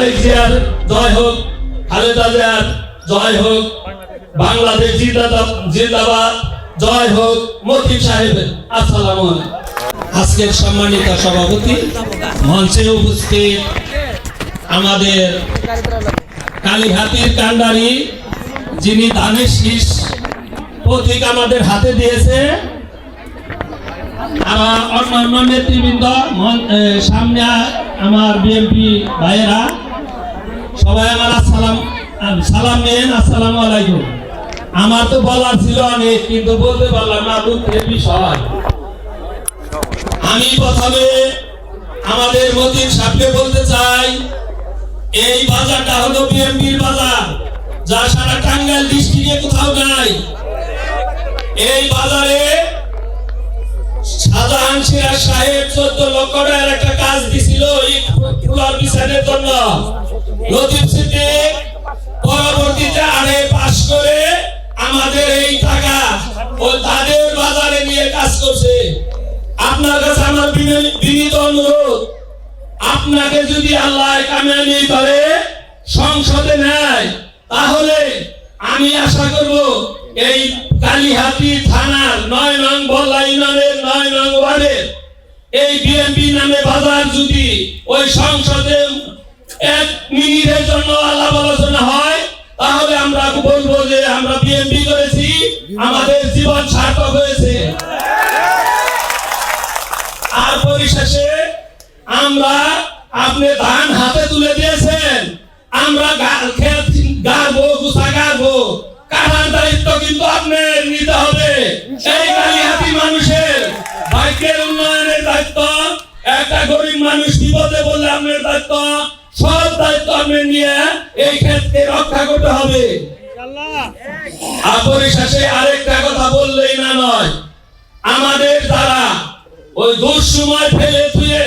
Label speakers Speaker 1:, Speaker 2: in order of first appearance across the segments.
Speaker 1: তারেক আজকের সম্মানিত সভাপতি, মঞ্চে উপস্থিত আমাদের কান্ডারি, যিনি ধানের শীষ প্রতীক আমাদের হাতে দিয়েছে। আমার অন্যান্য নেতৃবৃন্দ সামনে আমার বিএনপি ভাইয়েরা। সবাই আমার আসসালাম সালাম নেন, আসসালামু আলাইকুম। আমার তো বলার ছিল অনেক, কিন্তু বলতে পারলাম না, দুঃখের বিষয়। আমি প্রথমে আমাদের মতিন সাহেবকে বলতে চাই, এই বাজারটা হলো বিএনপির বাজার, যা সারা টাঙ্গাইল ডিস্ট্রিক্টে কোথাও নাই। এই বাজারে শাহজাহান সিরাজ সাহেব চোদ্দ লক্ষ টাকার একটা কাজ দিছিল ফুলার বিচারের জন্য। লতিফ সিদ্দিক পরবর্তীতে আরে পাশ করে আমাদের এই টাকা ও তাদের বাজারে নিয়ে কাজ করছে। আপনার আপনাকে যদি আল্লাহ কামিয়াবি করে, সংসদে নেয়, তাহলে আমি আশা করব এই কালীহাতি থানার নয় নং বল্লা ইউনিয়নের নয় নং ওয়ার্ডের এই বিএনপি নামে বাজার যদি ওই সংসদে এক মিনিটের জন্য আলাপ আলোচনা হয়, তাহলে আমরা বলব যে আমরা বিএনপি করেছি, আমাদের জীবন সার্থক হয়েছে। আর পরিশেষে, আমরা আপনি ধান হাতে তুলে দিয়েছেন, আমরা ক্ষেত গাড়বো, গুছা গাড়বো। কাটার দায়িত্ব কিন্তু আপনি একটা গরিব মানুষ বিপদে বললে আপনার দায়িত্ব, সব দায়িত্ব আপনি নিয়ে এই ক্ষেত্রে রক্ষা করতে হবে। পরিশেষে আরেকটা কথা বললেই না নয়, আমাদের দ্বারা ওই দুঃসময় ফেলে থুয়ে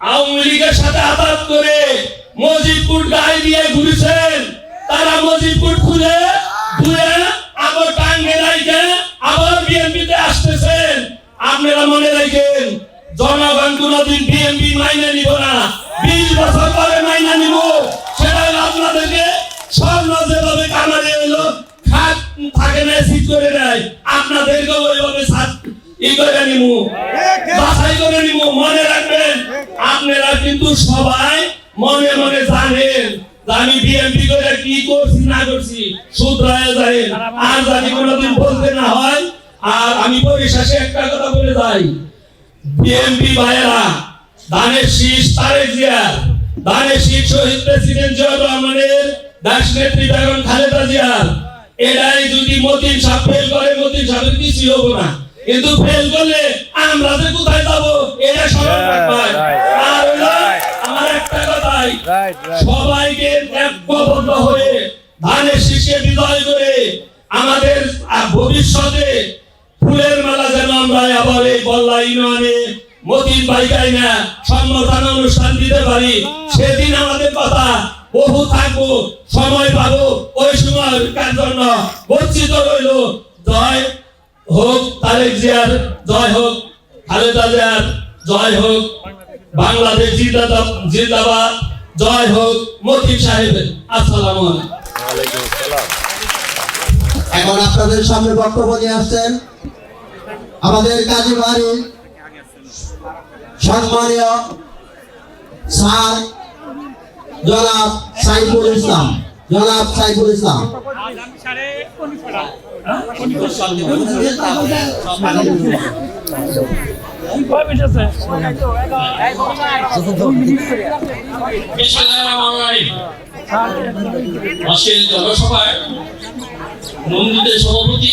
Speaker 1: আওয়ামী লীগের সাথে আঘাত করে মজিদপুর গায়ে দিয়ে ঘুরেছেন। তারা মজিদপুর খুলে ধুয়ে আবার টাঙ্গে রাইকে আবার বিএনপিতে আসতেছেন। আপনারা মনে রাখেন জনগণ কোনদিন বিএনপি মাইনে নিব না, বিশ বছর পরে মাইনে নিব সেটা আপনাদেরকে স্বর্ণ যেভাবে কামারে হইল খাট থাকে না শীত করে নেয়। আপনাদেরকে ওইভাবে ই করে বাছাই করে নিমু মনে রাখবেন, আপনারা কিন্তু সবাই মনে মনে জানেন আমি বিএনপি করে কি করছি, না করছি, শুধরায় যায়। আর জানি কোনোদিন বলতে না হয়, আর আমি পরিশেষে একটা কথা বলে যাই। বিএনপি ভাইয়েরা ধানের শীষ তারেক জিয়া ধানের শীষ শহীদ প্রেসিডেন্ট জিয়া রহমানের দাস নেত্রী বেগম খালেদা জিয়া এরাই যদি মতিন সাহেব ফেল করে মতিন সাহেবের কিছু হব না। কিন্তু ফেল করলে আমরা যে কোথায় যাব এরা সবাই আর আমার একটা কথাই. সবাইকে ঐক্যবদ্ধ হয়ে ধানের শীষে বিজয় করে আমাদের ভবিষ্যতে ফুলের মেলা যেন আমরা এই ইউনিয়নে মতিন পাইকাই না সম্বর্ধনা অনুষ্ঠান দিতে পারি। সেদিন আমাদের কথা বহু থাকব সময় পাবো ওই সময় কার জন্য? বঞ্চিত রইল। জয় হোক তারেক জিয়ার জয় হোক খালেদা জিয়ার জয় হোক বাংলাদেশ জিন্দাবাদ জিন্দাবাদ জয় হোক মতিন সাহেবের। আসসালামু আলাইকুম।
Speaker 2: এখন আপনাদের সামনে বক্তব্য নিয়ে আসছেন আমাদের কাজী বাড়ি সম্মানীয় স্যার জনাব সাইফুল ইসলাম জনাব সাইফুল ইসলাম।
Speaker 1: সভাপতি